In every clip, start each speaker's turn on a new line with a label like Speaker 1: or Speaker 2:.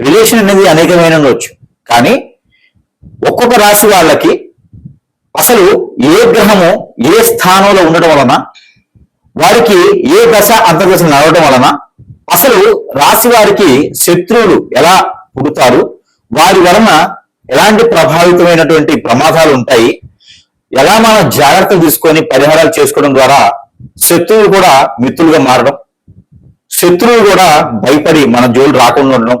Speaker 1: Relation అనేది అనేకమైన ఉండొచ్చు. కానీ ఒక్కొక్క రాశి వాళ్ళకి అసలు ఏ గ్రహము ఏ స్థానంలో ఉండడం వలన వారికి ఏ దశ అంతర్దశ నడవడం వలన అసలు రాశి వారికి శత్రువులు ఎలా పుడతారు వారి వలన ఎలాంటి ప్రభావితమైనటువంటి ప్రమాదాలు ఉంటాయి ఎలా మనం జాగ్రత్తలు తీసుకొని పరిహారాలు చేసుకోవడం ద్వారా శత్రువులు కూడా మిత్రులుగా మారడం శత్రువులు కూడా భయపడి మన జోలు రాకుండా ఉండడం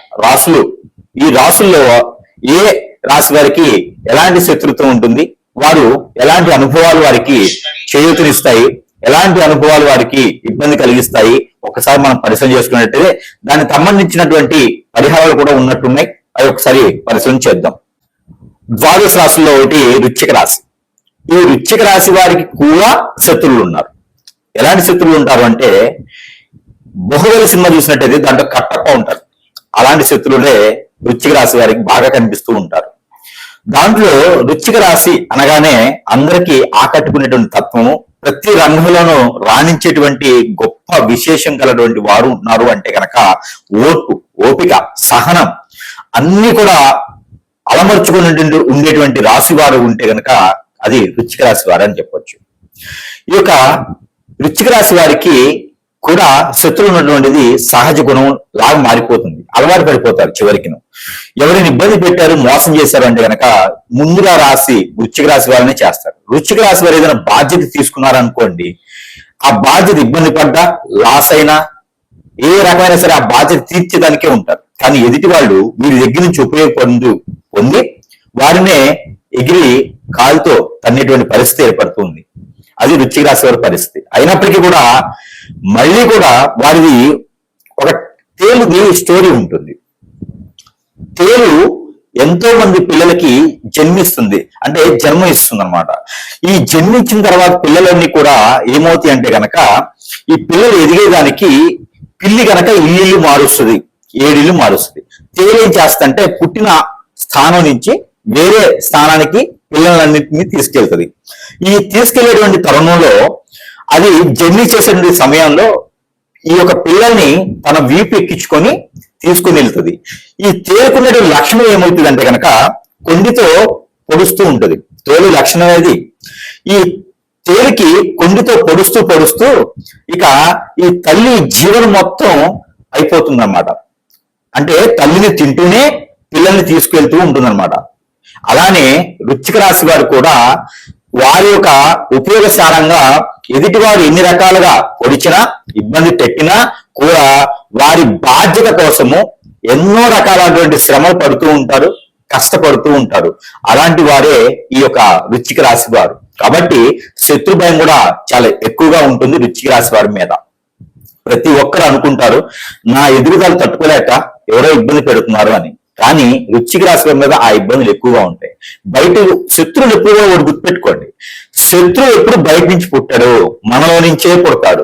Speaker 1: రాసులు. ఈ రాసుల్లో ఏ రాశి వారికి ఎలాంటి శత్రుత్వం ఉంటుంది? వారు ఎలాంటి అనుభవాలు వారికి చేయూతనిస్తాయి? ఎలాంటి అనుభవాలు వారికి ఇబ్బంది కలిగిస్తాయి? ఒకసారి మనం పరిశీలన చేసుకున్నట్టయితే దానికి సంబంధించినటువంటి పరిహారాలు కూడా ఉన్నట్టున్నాయి. అవి ఒకసారి పరిశీలన చేద్దాం. ద్వాదశ రాశుల్లో ఒకటి రుచిక రాశి. ఈ రుచిక రాశి వారికి కూడా శత్రువులు ఉన్నారు. ఎలాంటి శత్రువులు ఉంటారు అంటే బహుబలి సినిమా చూసినట్టయితే దాంట్లో కట్టప్ప ఉంటారు. అలాంటి శత్రువులే వృచ్చిక రాశి వారికి బాగా కనిపిస్తూ ఉంటారు. దాంట్లో వృచ్చిక రాశి అనగానే అందరికీ ఆకట్టుకునేటువంటి తత్వము ప్రతి రంగంలోనూ రాణించేటువంటి గొప్ప విశేషం కలటువంటి వారు ఉన్నారు అంటే గనక ఓర్పు ఓపిక సహనం అన్ని కూడా అలమర్చుకునేటువంటి ఉండేటువంటి రాశి వారు ఉంటే గనక అది వృచ్చిక రాశి వారు అని చెప్పొచ్చు. ఈ యొక్క వృచ్చిక రాశి వారికి కూడా శత్రువు ఉన్నటువంటిది సహజ గుణం లాగా మారిపోతుంది. అలవాటు పడిపోతారు చివరికిను. ఎవరిని ఇబ్బంది పెట్టారు మోసం చేశారు అంటే గనక ముందుగా రాసి వృచ్చిక రాశి వారినే చేస్తారు. వృచ్చిక రాశి వారు ఏదైనా బాధ్యత తీసుకున్నారనుకోండి ఆ బాధ్యత ఇబ్బంది పడ్డా లాస్ అయినా ఏ రకమైన సరే ఆ బాధ్యత తీర్చేదానికే ఉంటారు. కానీ ఎదుటి వాళ్ళు వీరి దగ్గర నుంచి ఉపయోగపడు పొంది వారినే ఎగిరి కాలుతో తన్నేటువంటి పరిస్థితి ఏర్పడుతుంది. అది వృశ్చిక రాశి వారి పరిస్థితి. అయినప్పటికీ కూడా మళ్ళీ కూడా వారిది ఒక తేలుది స్టోరీ ఉంటుంది. తేలు ఎంతో మంది పిల్లలకి జన్మిస్తుంది. అంటే జన్మ ఇస్తుంది అనమాట ఈ జన్మించిన తర్వాత పిల్లలన్నీ కూడా ఏమవుతాయి అంటే గనక ఈ పిల్లలు ఎదిగేదానికి పిల్లి గనక ఇల్లు మారుస్తుంది ఏడిల్లు మారుస్తుంది. తేలేం ఏం పుట్టిన స్థానం నుంచి వేరే స్థానానికి పిల్లలన్నింటినీ తీసుకెళ్తుంది. ఈ తీసుకెళ్ళేటువంటి తరుణంలో అది జర్నీ చేసేటువంటి సమయంలో ఈ యొక్క పిల్లల్ని తన వీపు ఎక్కించుకొని తీసుకుని వెళ్తుంది. ఈ తేరుకునే లక్షణం ఏమవుతుంది అంటే కనుక కొండితో పొడుస్తూ ఉంటుంది. తోలు లక్షణం అనేది ఈ తేలికి కొండితో పొడుస్తూ పొడుస్తూ ఇక ఈ తల్లి జీవనం మొత్తం అయిపోతుందన్నమాట. అంటే తల్లిని తింటూనే పిల్లల్ని తీసుకెళ్తూ ఉంటుందన్నమాట. అలానే వృచ్చిక రాశి వారు కూడా వారి యొక్క ఉపయోగసారంగా ఎదుటివారు ఎన్ని రకాలుగా పొడిచినా ఇబ్బంది పెట్టినా కూడా వారి బాధ్యత కోసము ఎన్నో రకాలైనటువంటి శ్రమలు పడుతూ ఉంటారు కష్టపడుతూ ఉంటారు. అలాంటి వారే ఈ యొక్క వృచ్చిక రాశి వారు. కాబట్టి శత్రు భయం కూడా చాలా ఎక్కువగా ఉంటుంది వృచ్చిక రాశి వారి మీద. ప్రతి ఒక్కరు అనుకుంటారు నా ఎదుగుదల తట్టుకోలేక ఎవరో ఇబ్బంది పెడుతున్నారు అని. కానీ వృచ్చిక రాశి మీద ఆ ఇబ్బందులు ఎక్కువగా ఉంటాయి. బయట శత్రువులు ఎక్కువగా ఒకటి గుర్తుపెట్టుకోండి. శత్రువు ఎప్పుడు బయట నుంచి పుట్టాడు మనలో నుంచే పుడతాడు.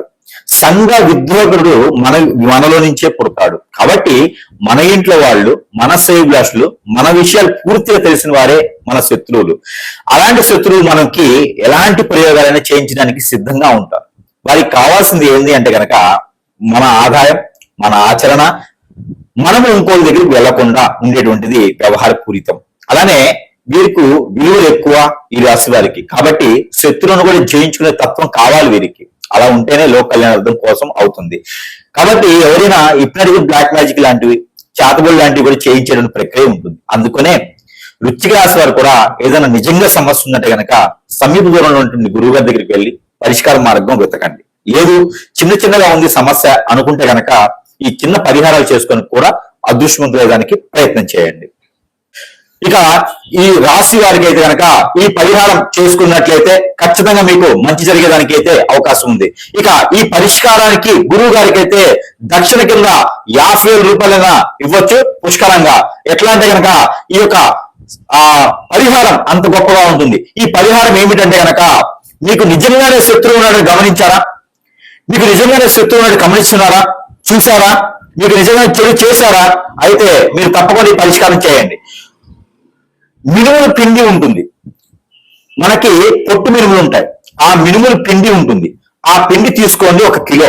Speaker 1: సంఘ విద్రోహుడు మన మనలో నుంచే పుడతాడు. కాబట్టి మన ఇంట్లో వాళ్ళు మన సేవ్లాసులు మన విషయాలు పూర్తిగా తెలిసిన వారే మన శత్రువులు. అలాంటి శత్రువులు మనకి ఎలాంటి ప్రయోగాలైనా చేయించడానికి సిద్ధంగా ఉంటారు. వారికి కావాల్సింది ఏంది అంటే గనక మన ఆదాయం మన ఆచరణ మనము ఇంకోటి దగ్గరికి వెళ్ళకుండా ఉండేటువంటిది వ్యవహార పూరితం. అలానే వీరికి విలువలు ఎక్కువ ఈ రాశి వారికి. కాబట్టి శత్రువును కూడా జయించుకునే తత్వం కావాలి వీరికి. అలా ఉంటేనే లోక కళ్యాణార్థం కోసం అవుతుంది. కాబట్టి ఎవరైనా ఇప్పటికీ బ్లాక్ మ్యాజిక్ లాంటివి చేతబడి లాంటివి కూడా చేయించేటువంటి ప్రక్రియ ఉంటుంది. అందుకనే వృత్తిక రాశి వారు కూడా ఏదైనా నిజంగా సమస్య ఉందంటే గనక సమీప దూరంలో ఉంటుంది గురువు గారి దగ్గరికి వెళ్ళి పరిష్కార మార్గం వెతకండి. లేదు చిన్న చిన్నగా ఉంది సమస్య అనుకుంటే గనక ఈ చిన్న పరిహారాలు చేసుకొని కూడా అదృష్టవంతులేదానికి ప్రయత్నం చేయండి. ఇక ఈ రాశి వారికి అయితే కనుక ఈ పరిహారం చేసుకున్నట్లయితే ఖచ్చితంగా మీకు మంచి జరిగేదానికి అయితే అవకాశం ఉంది. ఇక ఈ పరిష్కారానికి గురువు గారికి అయితే దక్షిణ కింద యాభై వేల రూపాయలైనా ఇవ్వచ్చు పుష్కలంగా. ఎట్లా అంటే కనుక ఈ యొక్క ఆ పరిహారం అంత గొప్పగా ఉంటుంది. ఈ పరిహారం ఏమిటంటే కనుక మీకు నిజంగానే శత్రువు ఉన్నాడు గమనించారా? మీకు నిజంగానే శత్రువు ఉన్నాడు గమనిస్తున్నారా? చూసారా మీకు నిజంగా చెడు చేశారా? అయితే మీరు తప్పకుండా పరిష్కారం చేయండి. మినుముల పిండి ఉంటుంది. మనకి పొట్టు మినుములు ఉంటాయి. ఆ మినుముల పిండి ఉంటుంది. ఆ పిండి తీసుకోండి ఒక కిలో.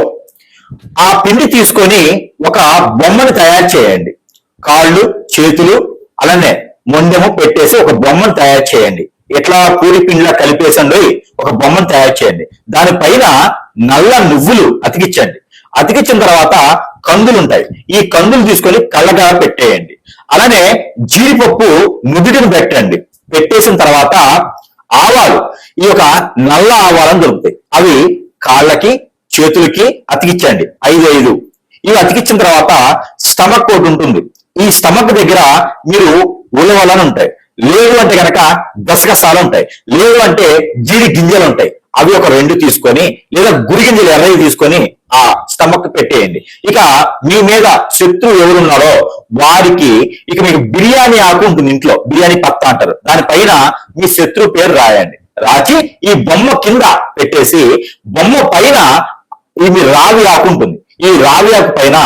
Speaker 1: ఆ పిండి తీసుకొని ఒక బొమ్మను తయారు చేయండి. కాళ్ళు చేతులు అలానే మొండెము పెట్టేసి ఒక బొమ్మను తయారు చేయండి. ఇట్లా పూరి పిండిలా కలిపేసండి ఒక బొమ్మను తయారు చేయండి. దానిపైన నల్ల నువ్వులు అతికించండి. అతికించిన తర్వాత కందులు ఉంటాయి ఈ కందులు తీసుకొని కళ్ళగా పెట్టేయండి. అలానే జీడిపప్పు నుదుటిని పెట్టండి. పెట్టేసిన తర్వాత ఆవాలు. ఈ యొక్క నల్ల ఆవాలను దొరుకుతాయి. అవి కాళ్ళకి చేతులకి అతికిచ్చండి ఐదు ఐదు. ఇవి అతికిచ్చిన తర్వాత స్టమక్ ఒకటి ఉంటుంది. ఈ స్టమక్ దగ్గర మీరు ఉలవలని ఉంటాయి. లేవు అంటే కనుక గసగసాలు ఉంటాయి. లేవు అంటే జీడి గింజలు ఉంటాయి. అవి ఒక రెండు తీసుకొని లేదా గురిగింజలు ఎర్రవి తీసుకొని ఆ స్టమక్ పెట్టేయండి. ఇక మీ మీద శత్రువు ఎవరున్నారో వారికి ఇక మీకు బిర్యానీ ఆకు ఉంటుంది ఇంట్లో బిర్యానీ పత్త అంటారు. దానిపైన మీ శత్రువు పేరు రాయండి. రాచి ఈ బొమ్మ కింద పెట్టేసి బొమ్మ పైన ఇవి రావి ఆకు ఉంటుంది. ఈ రావి ఆకు పైన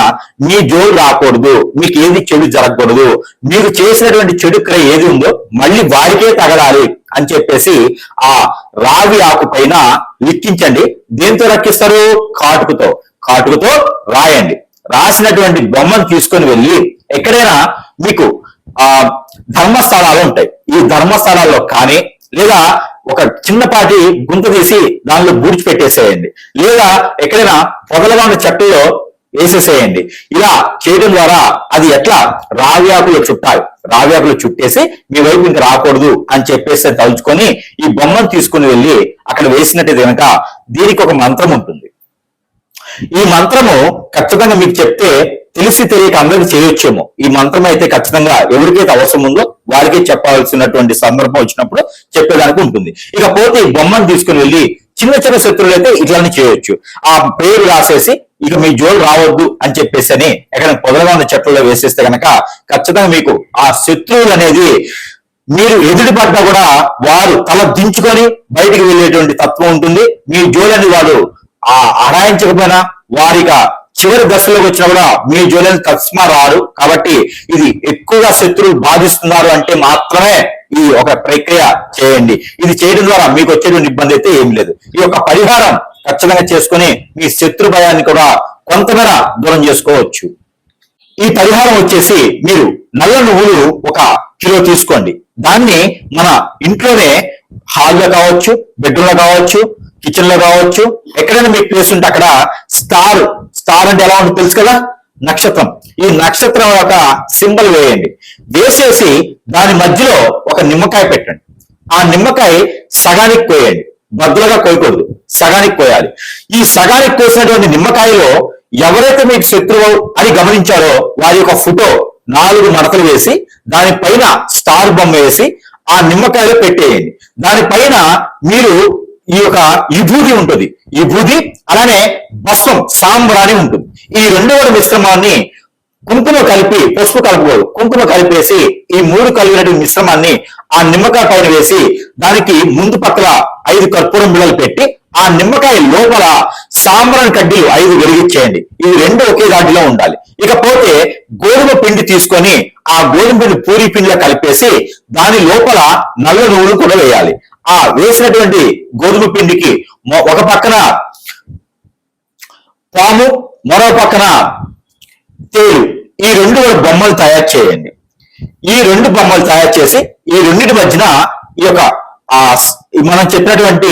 Speaker 1: మీ జోలు రాకూడదు మీకు ఏది చెడు జరగకూడదు మీరు చేసినటువంటి చెడు క్రియ ఏది ఉందో మళ్ళీ వారికే తగలాలి అని చెప్పేసి ఆ రావి ఆకు పైన లిక్కించండి దేంతో రక్షిస్తారు? కాటుకుతో. కాటుకుతో రాయండి. రాసినటువంటి బొమ్మను తీసుకొని వెళ్ళి ఎక్కడైనా మీకు ఆ ధర్మస్థలాలు ఉంటాయి. ఈ ధర్మస్థలాల్లో కానీ లేదా ఒక చిన్నపాటి గుంత తీసి దానిలో బూడ్చి పెట్టేసేయండి. లేదా ఎక్కడైనా పొదలుగా ఉన్న చెట్టులో వేసేసేయండి. ఇలా చేయడం ద్వారా అది ఎట్లా? రావ్యాకులు చుట్టాలి. రావ్యాకులు చుట్టేసి మీ వైపు ఇంకా రాకూడదు అని చెప్పేసి తలుచుకొని ఈ బొమ్మను తీసుకుని వెళ్ళి అక్కడ వేసినట్టు కనుక దీనికి ఒక మంత్రం ఉంటుంది. ఈ మంత్రము ఖచ్చితంగా మీకు చెప్తే తెలిసి తెలియక అందరికి చేయొచ్చేమో. ఈ మంత్రం అయితే ఖచ్చితంగా ఎవరికైతే అవసరం ఉందో వారికి చెప్పాల్సినటువంటి సందర్భం వచ్చినప్పుడు చెప్పేదానికి ఉంటుంది. ఇక పోతే ఈ బొమ్మను తీసుకుని వెళ్ళి చిన్న చిన్న శత్రువులు అయితే ఇట్లానే చేయొచ్చు. ఆ పేరు రాసేసి ఇక మీ జోలు రావద్దు అని చెప్పేసి అని ఎక్కడ పొదలుగా ఉన్న చెట్లలో వేసేస్తే కనుక ఖచ్చితంగా మీకు ఆ శత్రువులు అనేది మీరు ఎదుటి పడ్డా కూడా వారు తల దించుకొని బయటికి వెళ్ళేటువంటి తత్వం ఉంటుంది. మీ జోలని వాడు ఆ అడాయించకపోయినా వారిక చివరి దశలోకి వచ్చినా కూడా మీ జోలిని తస్మా రారు కాబట్టి ఇది ఎక్కువగా శత్రువులు బాధిస్తున్నారు అంటే మాత్రమే ఈ ఒక ప్రక్రియ చేయండి. ఇది చేయడం ద్వారా మీకు వచ్చేటువంటి ఇబ్బంది అయితే ఏం లేదు. ఈ యొక్క పరిహారం ఖచ్చితంగా చేసుకుని మీ శత్రు భయాన్ని కూడా కొంతమేర దూరం చేసుకోవచ్చు. ఈ పరిహారం వచ్చేసి మీరు నల్ల నువ్వులు ఒక కిలో తీసుకోండి. దాన్ని మన ఇంట్లోనే హాల్లో కావచ్చు బెడ్రూమ్లో కావచ్చు కిచెన్లో కావచ్చు ఎక్కడైనా మీకు ప్లేస్ ఉంటే అక్కడ స్టార్ స్టార్ అంటే ఎలా ఉంటుంది తెలుసు కదా? నక్షత్రం. ఈ నక్షత్రం ఒక సింబల్ వేయండి. వేసేసి దాని మధ్యలో ఒక నిమ్మకాయ పెట్టండి. ఆ నిమ్మకాయ సగానికి కోయండి. బద్దలుగా కోయకూడదు. సగానికి కోయాలి. ఈ సగానికి కోసినటువంటి నిమ్మకాయలో ఎవరైతే మీకు శత్రువు అని గమనించారో వారి యొక్క ఫోటో నాలుగు మడతలు వేసి దానిపైన స్టార్ బొమ్మ వేసి ఆ నిమ్మకాయలో పెట్టేయండి. దానిపైన మీరు ఈ యొక్క విభూతి ఉంటుంది. విభూతి అలానే భస్వం సాంబ్రాణి ఉంటుంది. ఈ రెండు కూడా మిశ్రమాన్ని కుంకుమ కలిపి పసుపు కలపకూడదు కుంకుమ కలిపేసి ఈ మూడు కలిగినటువంటి మిశ్రమాన్ని ఆ నిమ్మకాయ పైన వేసి దానికి ముందు పక్కల ఐదు కర్పూరం బిళ్ళలు పెట్టి ఆ నిమ్మకాయ లోపల సాంబ్రాన్ కడ్డీలు ఐదు వెలిగించేయండి. ఇవి రెండు ఒకే దాటిలో ఉండాలి. ఇకపోతే గోధుమ పిండి తీసుకొని ఆ గోధుమ పిండి పూరి పిండిలో కలిపేసి దాని లోపల నల్ల నువ్వులు కూడా వేయాలి. ఆ వేసినటువంటి గోధుమ పిండికి ఒక పక్కన పాము మరో పక్కన తేలు ఈ రెండు బొమ్మలు తయారు చేయండి. ఈ రెండు బొమ్మలు తయారు చేసి ఈ రెండింటి మధ్యన ఈ యొక్క ఆ మనం చెప్పినటువంటి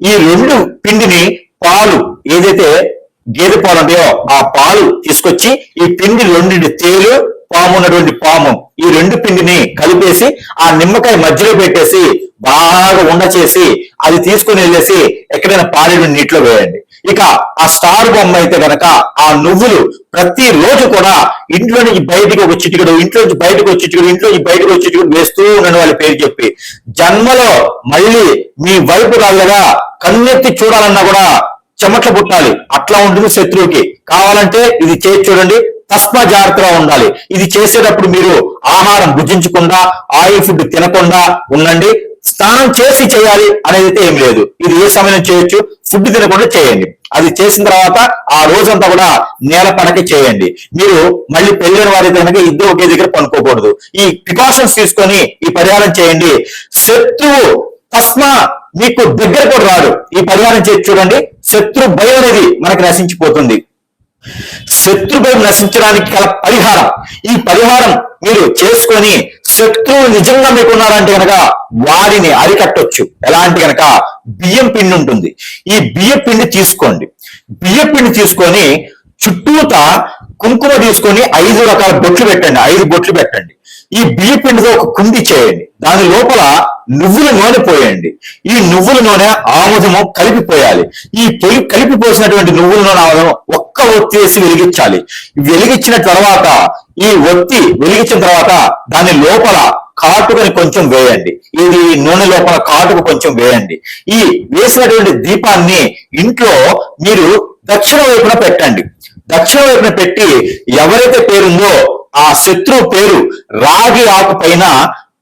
Speaker 1: ఈ రెండు పిండిని పాలు ఏదైతే గేదె పాలు ఉంటాయో ఆ పాలు తీసుకొచ్చి ఈ పిండి రెండు తేలు పాము ఉన్నటువంటి పాము ఈ రెండు పిండిని కలిపేసి ఆ నిమ్మకాయ మధ్యలో పెట్టేసి బాగా ఉండ చేసి అది తీసుకుని వెళ్ళేసి ఎక్కడైనా పారేడు నీటిలో వేయండి. ఇక ఆ స్టార్ బొమ్మ అయితే గనక ఆ నువ్వులు ప్రతి రోజు కూడా ఇంట్లో నుంచి బయటికి ఒక చిటికడు ఇంట్లో నుంచి బయటకు వచ్చి చిటికడు ఇంట్లో నుంచి బయటకు వచ్చి చిటికడు వేస్తూ ఉండండి వాళ్ళ పేరు చెప్పి జన్మలో మళ్ళీ మీ వైపు రాగగా కన్నెత్తి చూడాలన్నా కూడా చెమట్లు పుట్టాలి. అట్లా ఉంటుంది శత్రువుకి. కావాలంటే ఇది చేసి చూడండి తస్మా జాగ్రత్తగా ఉండాలి. ఇది చేసేటప్పుడు మీరు ఆహారం భుజించకుండా ఆయిల్ ఫుడ్ తినకుండా ఉండండి. స్నానం చేసి చేయాలి అనేది ఏం లేదు. ఇది ఏ సమయం చేయొచ్చు? ఫుడ్ తినకుండా చేయండి. అది చేసిన తర్వాత ఆ రోజంతా కూడా నేల పడక చేయండి. మీరు మళ్ళీ పెళ్ళిన వారి కనుక ఇద్దరు ఒకే దగ్గర పనుకోకూడదు. ఈ ప్రికాషన్స్ తీసుకొని ఈ పరిహారం చేయండి. శత్రువు తస్మా మీకు దగ్గర కూడా రాడు ఈ పరిహారం చేసి చూడండి. శత్రు భయం అనేది మనకి నశించిపోతుంది. శత్రు భయం నశించడానికి గల పరిహారం. ఈ పరిహారం మీరు చేసుకొని శత్రువు నిజంగా మీకు ఉన్నారంటే కనుక వారిని అరికట్టొచ్చు. ఎలా అంటే కనుక బియ్యం పిండి ఉంటుంది. ఈ బియ్యం పిండి తీసుకోండి. బియ్యం పిండి తీసుకొని చుట్టూత కుంకుమ తీసుకొని ఐదు రకాల బొట్లు పెట్టండి. ఐదు బొట్లు పెట్టండి. ఈ బియ్య పిండితో ఒక కుండి చేయండి. దాని లోపల నువ్వుల నూనె పోయండి. ఈ నువ్వుల నూనె ఆముదము కలిపిపోయాలి. ఈ పొలి కలిపిపోసినటువంటి నువ్వుల నూనె ఆముదం ఒక్క ఒత్తి వేసి వెలిగించాలి. వెలిగించిన తర్వాత ఈ ఒత్తి వెలిగించిన తర్వాత దాని లోపల కాటుకని కొంచెం వేయండి. ఇది నూనె లోపల కాటుకు కొంచెం వేయండి. ఈ వేసినటువంటి దీపాన్ని ఇంట్లో మీరు దక్షిణ వైపున పెట్టండి. దక్షిణ వైపున పెట్టి ఎవరైతే పేరుందో ఆ శత్రువు పేరు రాగి ఆకు పైన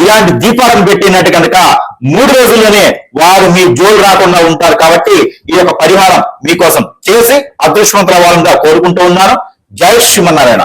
Speaker 1: ఇలాంటి దీపాలను పెట్టినట్టు కనుక మూడు రోజుల్లోనే వారు మీ జోలు రాకుండా ఉంటారు కాబట్టి ఈ యొక్క పరిహారం మీకోసం చేసి అదృష్టవంతుల వాళ్ళంగా కోరుకుంటూ ఉన్నాను. జై శ్రీమన్నారాయణ.